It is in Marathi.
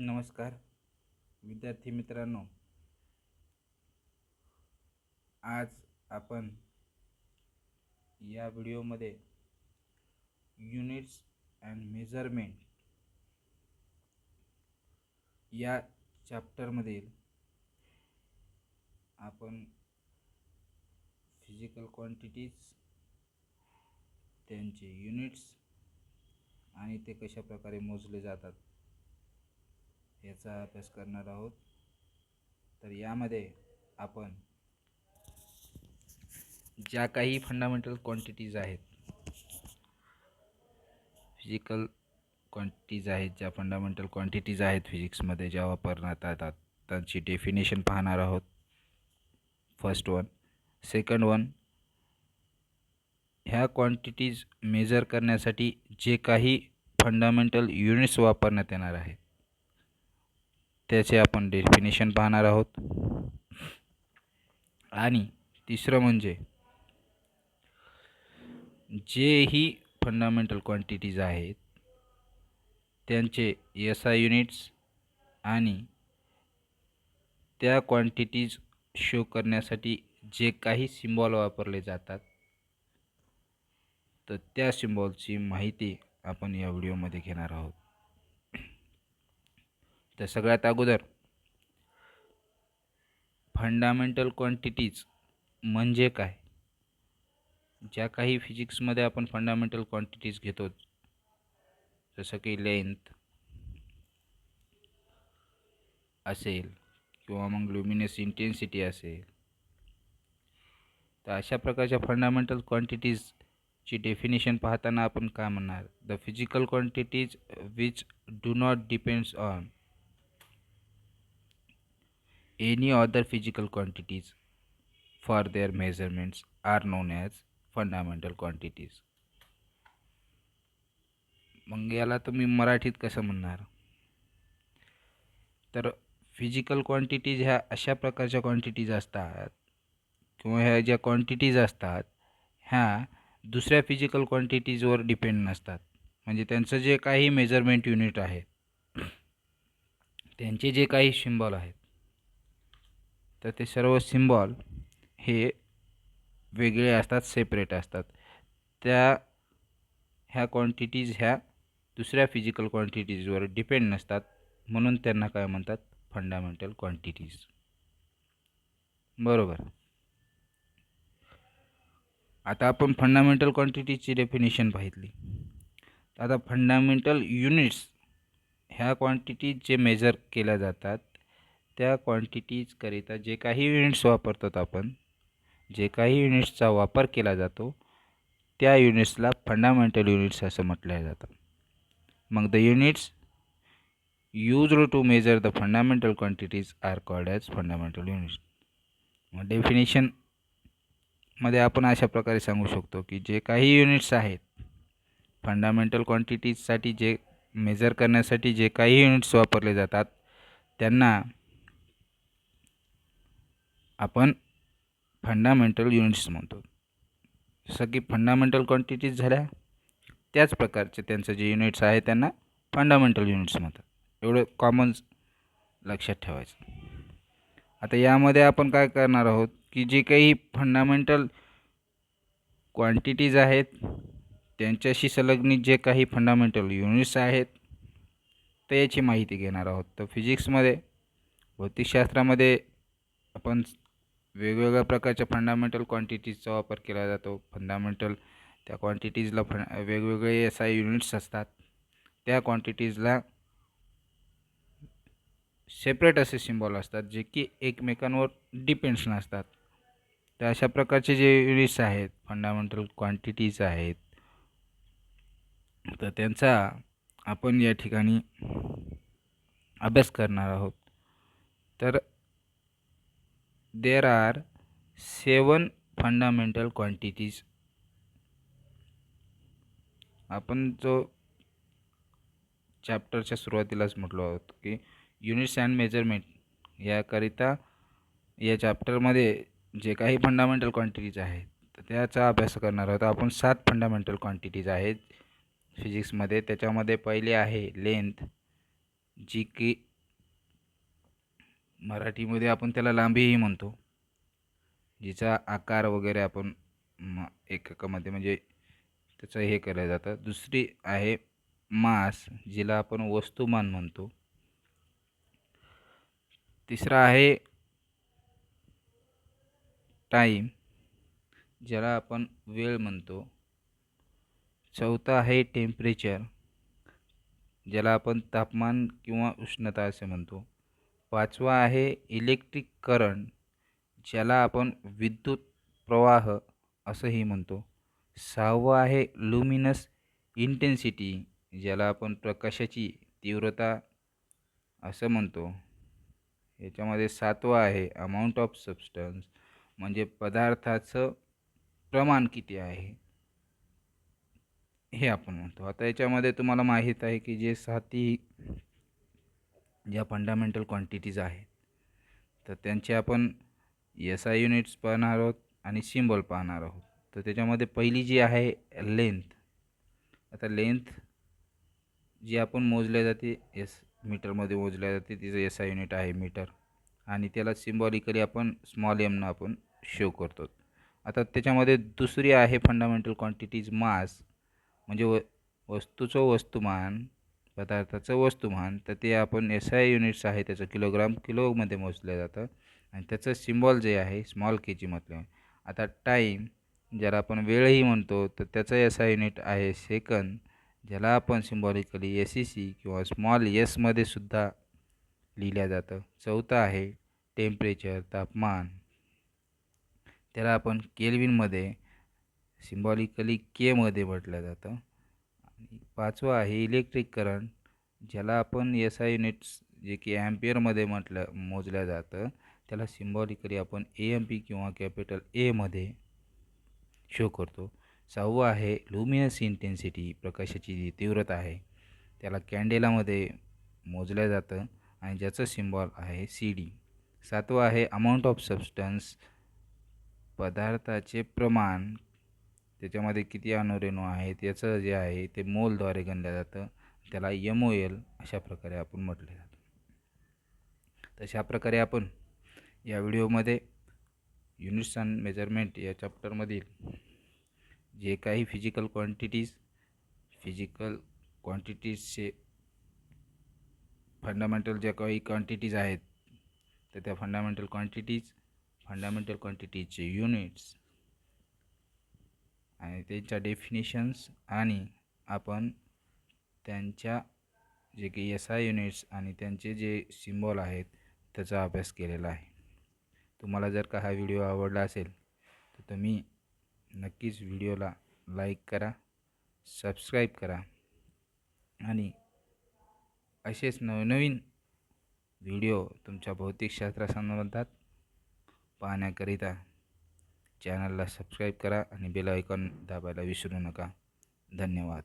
नमस्कार. विद्यार्थी मित्रांनो आज आपण या व्हिडिओमध्ये युनिट्स अँड मेजरमेंट या चॅप्टरमधील आपण फिजिकल क्वांटिटीज त्यांचे युनिट्स आणि ते कशा प्रकारे मोजले जातात. याचा अभ्यास करणार आहोत. तर यामध्ये आपण ज्या काही फंडामेंटल क्वांटिटीज आहेत फिजिकल क्वांटिटीज आहेत ज्या फंडामेंटल क्वांटिटीज आहेत फिजिक्समध्ये ज्या वापरण्यात येतात त्यांची डेफिनेशन पाहणार आहोत. फर्स्ट वन सेकंड वन ह्या क्वांटिटीज मेजर करण्यासाठी जे काही फंडामेंटल युनिट्स वापरण्यात येणार आहेत त्याचे आपण डेफिनेशन पाहणार आहोत. आणि तिसरं म्हणजे जेही फंडामेंटल क्वांटिटीज आहेत त्यांचे एस आय युनिट्स आणि त्या क्वांटिटीज शो करण्यासाठी जे काही सिम्बॉल वापरले जातात तर त्या सिम्बॉलची माहिती आपण या व्हिडिओमध्ये घेणार आहोत. तर सगळ्यात अगोदर. फंडामेंटल क्वांटिटीज म्हणजे काय? ज्या काही फिजिक्समध्ये आपण फंडामेंटल क्वांटिटीज घेतो जसं की लेंथ असेल किंवा मग ल्युमिनस इंटेन्सिटी असेल तर अशा प्रकारच्या फंडामेंटल क्वांटिटीजची डेफिनेशन पाहताना आपण काय म्हणणार? The physical quantities which do not depends on any other physical quantities for their measurements are known as fundamental quantities. मग याला तुम्ही मराठीत कसं म्हणणार? तर फिजिकल क्वांटिटीज ह्या अशा प्रकारच्या क्वांटिटीज असतात किंवा ह्या ज्या क्वांटिटीज असतात ह्या दुसऱ्या फिजिकल क्वांटिटीजवर डिपेंड नसतात. म्हणजे त्यांचं जे काही मेजरमेंट युनिट आहे त्यांचे जे काही सिम्बॉल आहेत तर ते सर्व सिम्बॉल हे वेगळे असतात सेपरेट असतात. त्या ह्या क्वांटिटीज ह्या दुसऱ्या फिजिकल क्वांटिटीजवर डिपेंड नसतात. म्हणून त्यांना काय म्हणतात? फंडामेंटल क्वांटिटीज बरोबर. आता आपण फंडामेंटल क्वांटिटीजची डेफिनेशन पाहितली आता फंडामेंटल युनिट्स ह्या क्वांटिटीज जे मेजर केल्या जातात त्या क्वांटिटीजकरिता जे काही युनिट्स वापरतात आपण जे काही युनिट्सचा वापर केला जातो त्या युनिट्सला फंडामेंटल युनिट्स असं म्हटलं जातं. मग the units use to measure the fundamental quantities are called as fundamental units मग डेफिनेशनमध्ये आपण अशा प्रकारे सांगू शकतो की जे काही युनिट्स आहेत फंडामेंटल क्वांटिटीजसाठी जे मेजर करण्यासाठी जे काही युनिट्स वापरले जातात त्यांना आपण फंडामेंटल युनिट्स म्हणतो. जसं की फंडामेंटल क्वांटिटीज झाल्या त्याच प्रकारचे त्यांचं जे युनिट्स आहे त्यांना फंडामेंटल युनिट्स म्हणतात. एवढं कॉमन लक्षात ठेवायचं. आता यामध्ये आपण काय करणार आहोत की जे काही फंडामेंटल क्वांटिटीज आहेत त्यांच्याशी संलग्नित जे काही फंडामेंटल युनिट्स आहेत तर याची माहिती घेणार आहोत. तर फिजिक्समध्ये भौतिकशास्त्रामध्ये आपण वेगवेगळ्या प्रकारच्या फंडामेंटल क्वांटिटीजचा वापर केला जातो. फंडामेंटल त्या क्वांटिटीजला फं वेगवेगळे एस आय युनिट्स असतात. त्या क्वांटिटीजला सेपरेट असे सिम्बॉल असतात जे की एकमेकांवर डिपेंड्स नसतात तर अशा प्रकारचे जे युनिट्स आहेत फंडामेंटल क्वांटिटीज आहेत तर त्यांचा आपण या ठिकाणी अभ्यास करणार आहोत. तर there are seven fundamental quantities आपण जो चॅप्टरच्या सुरुवातीलाच म्हटलो आहोत की युनिट्स अँड मेजरमेंट याकरिता या चॅप्टरमध्ये जे काही फंडामेंटल क्वांटिटीज आहेत तर त्याचा अभ्यास करणार आहोत. आपण सात फंडामेंटल क्वांटिटीज आहेत फिजिक्समध्ये त्याच्यामध्ये पहिले आहे लेंथ जी की मराठीमध्ये आपण त्याला लांबीही म्हणतो. जिचा आकार वगैरे आपण म एककामध्ये म्हणजे त्याचं हे केलं जातं. दुसरी आहे मास जिला आपण वस्तुमान म्हणतो. तिसरा आहे टाईम ज्याला आपण वेळ म्हणतो. चौथा आहे टेम्परेचर ज्याला आपण तापमान किंवा उष्णता असे म्हणतो. पाचवा आहे इलेक्ट्रिक करंट ज्याला आपण विद्युत प्रवाह असंही म्हणतो. सहावं आहे लुमिनस इंटेन्सिटी ज्याला आपण प्रकाशाची तीव्रता असं म्हणतो. याच्यामध्ये सातवं आहे अमाऊंट ऑफ सबस्टन्स म्हणजे पदार्थाचं प्रमाण किती आहे? हे आपण म्हणतो. आता याच्यामध्ये तुम्हाला माहीत आहे की जे साती ज्या फंडामेंटल क्वांटिटीज आहेत तर त्यांचे आपण एस आय युनिट्स पाहणार आहोत आणि सिम्बॉल पाहणार आहोत. तर त्याच्यामध्ये पहिली जी आहे लेंथ आता लेंथ जी आपण मोजल्या जाते एस मीटरमध्ये मोजल्या जाते तिचं एस आय युनिट आहे मीटर आणि त्याला सिम्बॉलिकली आपण स्मॉल एमनं आपण शो करतो. आता त्याच्यामध्ये दुसरी आहे फंडामेंटल क्वांटिटीज मास म्हणजे व वस्तूचं वस्तुमान. पदार्थाचं वस्तुमान. तर ते आपण एस आय युनिट्स आहे त्याचं किलोग्राम किलोमध्ये मोजलं जातं. आणि त्याचं सिम्बॉल जे आहे स्मॉल के जी म्हटलं आता टाईम ज्याला आपण वेळही म्हणतो तर त्याचं एस आय युनिट आहे सेकंद ज्याला आपण सिम्बॉलिकली एस सी सी किंवा स्मॉल एसमध्ये सुद्धा लिहिलं जातं. चौथं आहे टेम्परेचर तापमान. त्याला आपण केल्विनमध्ये सिम्बॉलिकली केमध्ये म्हटलं जातं. पाचवा आहे इलेक्ट्रिक करंट ज्याला आपण एस आय युनिट्स जे की ॲम्पियरमध्ये म्हटलं मोजलं जातं त्याला सिम्बॉलिकली आपण ए एम पी किंवा कॅपिटल एमध्ये शो करतो. सहावं आहे लुमिनस इंटेन्सिटी प्रकाशाची जी तीव्रता आहे त्याला कॅन्डेलामध्ये मोजलं जातं आणि ज्याचं सिम्बॉल आहे सी डी सातवं आहे अमाऊंट ऑफ सबस्टन्स पदार्थाचे प्रमाण त्याच्यामध्ये किती अणुरेणू आहेत याचं जे आहे ते मोलद्वारे गणलं जातं. त्याला एम ओ एल अशा प्रकारे आपण म्हटले जातं. तशा प्रकारे आपण या व्हिडिओमध्ये युनिट्स अँड मेजरमेंट या चॅप्टरमधील जे काही फिजिकल क्वांटिटीज फिजिकल क्वांटिटीजचे फंडामेंटल ज्या काही क्वांटिटीज आहेत तर त्या फंडामेंटल क्वांटिटीज फंडामेंटल क्वांटिटीजचे युनिट्स आणि त्यांच्या डेफिनेशन्स आणि आपण त्यांच्या जे काही एस आय युनिट्स आणि त्यांचे जे सिम्बॉल आहेत त्याचा अभ्यास केलेला आहे. तुम्हाला जर का हा व्हिडिओ आवडला असेल तर तुम्ही नक्कीच व्हिडिओला लाईक करा सबस्क्राईब करा आणि असेच नवनवीन व्हिडिओ तुमच्या भौतिकशास्त्रासंबंधात पाहण्याकरिता चॅनलला सबस्क्राईब करा आणि बेल आयकॉन दाबायला विसरू नका. धन्यवाद.